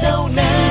เท่านั้น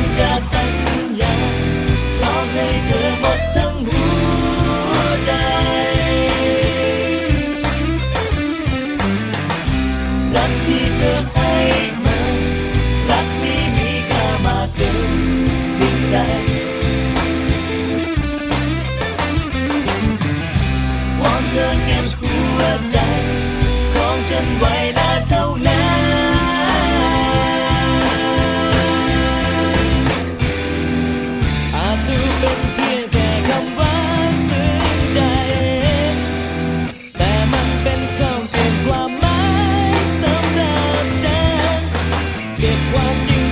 ญญาสัญญาพร้อมให้เธอหมดทั้งหัวใจ รักที่เธอให้มารักนี้มีค่ามากเกินสิ่งใดวอนเธอเก็บหัใจ ของฉันไว เป็นเพียงแค่คำหวานซึ้งใจ แต่มันเป็นคำเปลี่นความมาสำหรับฉัน เก็บความจริง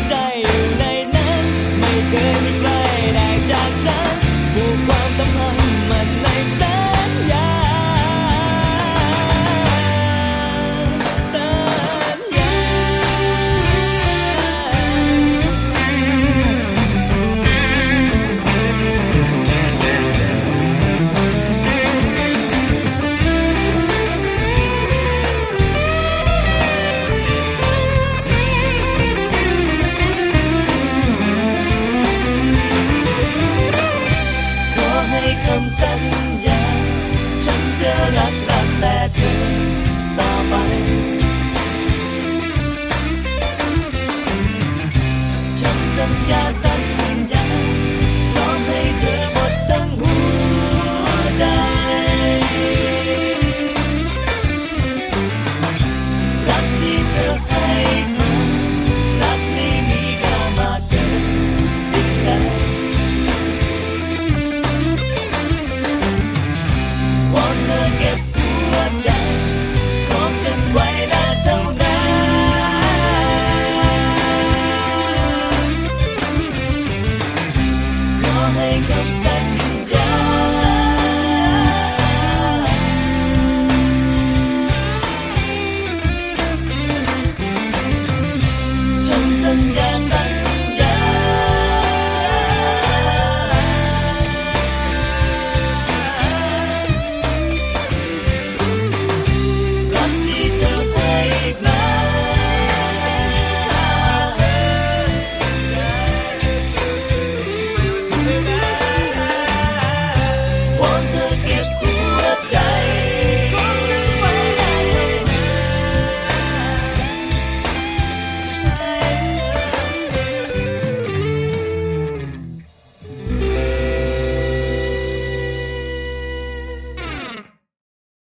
Yeah.